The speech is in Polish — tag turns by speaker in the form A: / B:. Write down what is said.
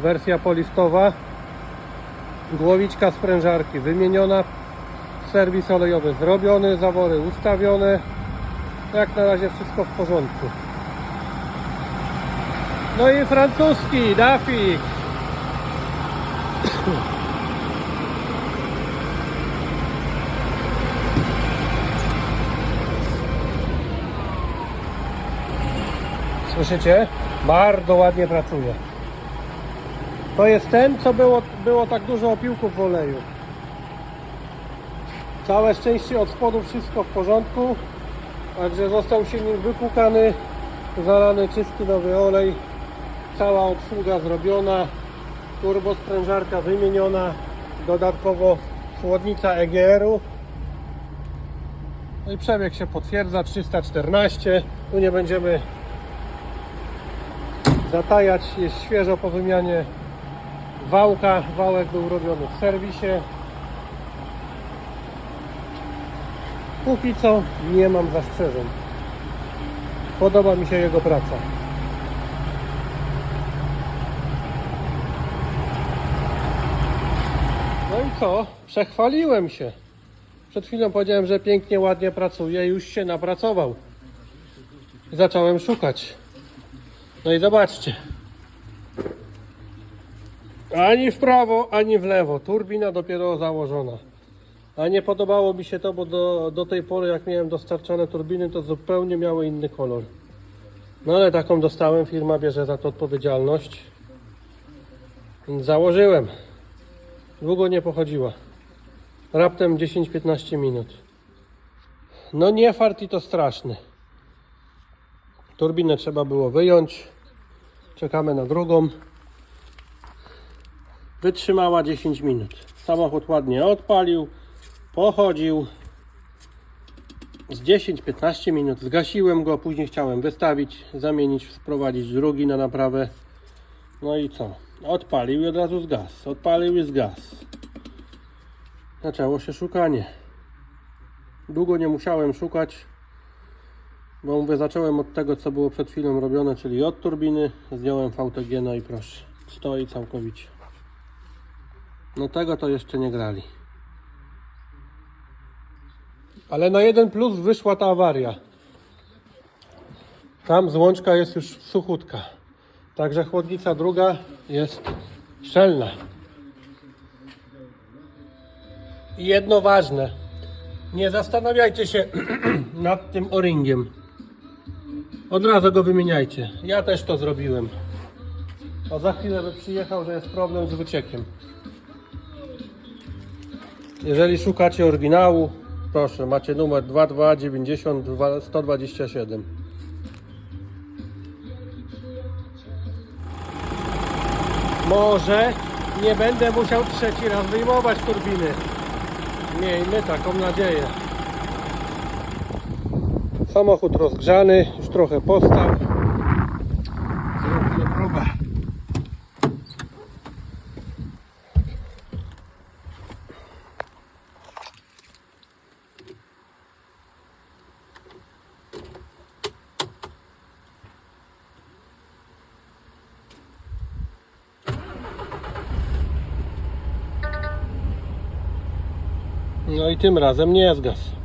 A: wersja polistowa. Głowiczka sprężarki wymieniona. Serwis olejowy zrobiony, zawory ustawione. Jak na razie wszystko w porządku. No i francuski, Dafik. Słyszycie? Bardzo ładnie pracuje. To jest ten, co było, było tak dużo opiłków w oleju. Całe szczęście od spodu wszystko w porządku. Także został silnik wypłukany, zalany czysty nowy olej. Cała obsługa zrobiona. Turbo sprężarka wymieniona. Dodatkowo chłodnica EGR-u. No i przebieg się potwierdza 314. Tu nie będziemy zatajać. Jest świeżo po wymianie wałka. Wałek był robiony w serwisie. Póki co nie mam zastrzeżeń. Podoba mi się jego praca. No i co? Przechwaliłem się. Przed chwilą powiedziałem, że pięknie, ładnie pracuje. Już się napracował. Zacząłem szukać. No i zobaczcie. Ani w prawo, ani w lewo. Turbina dopiero założona. A nie podobało mi się to, bo do, do tej pory jak miałem dostarczone turbiny, to zupełnie miały inny kolor. No ale taką dostałem, firma bierze za to odpowiedzialność. Założyłem. Długo nie pochodziła. Raptem 10-15 minut. No nie fart i to straszny. Turbinę trzeba było wyjąć. Czekamy na drugą. Wytrzymała 10 minut. Samochód ładnie odpalił, pochodził. Z 10-15 minut zgasiłem go, później chciałem wystawić, zamienić, sprowadzić drugi na naprawę. No i co? Odpalił i od razu zgasł. Odpalił i zgasł. Zaczęło się szukanie. Długo nie musiałem szukać, bo mówię, zacząłem od tego, co było przed chwilą robione, czyli od turbiny. Zdjąłem VTG, no i proszę, stoi całkowicie. No tego to jeszcze nie grali. Ale na jeden plus wyszła ta awaria. Tam złączka jest już suchutka. Także chłodnica druga jest szczelna. I jedno ważne. Nie zastanawiajcie się nad tym o-ringiem. Od razu go wymieniajcie. Ja też to zrobiłem. A za chwilę by przyjechał, że jest problem z wyciekiem. Jeżeli szukacie oryginału, proszę, macie numer 2290 127. Może nie będę musiał trzeci raz wyjmować turbiny. Miejmy taką nadzieję. Samochód rozgrzany, już trochę postał. No i tym razem nie zgasł.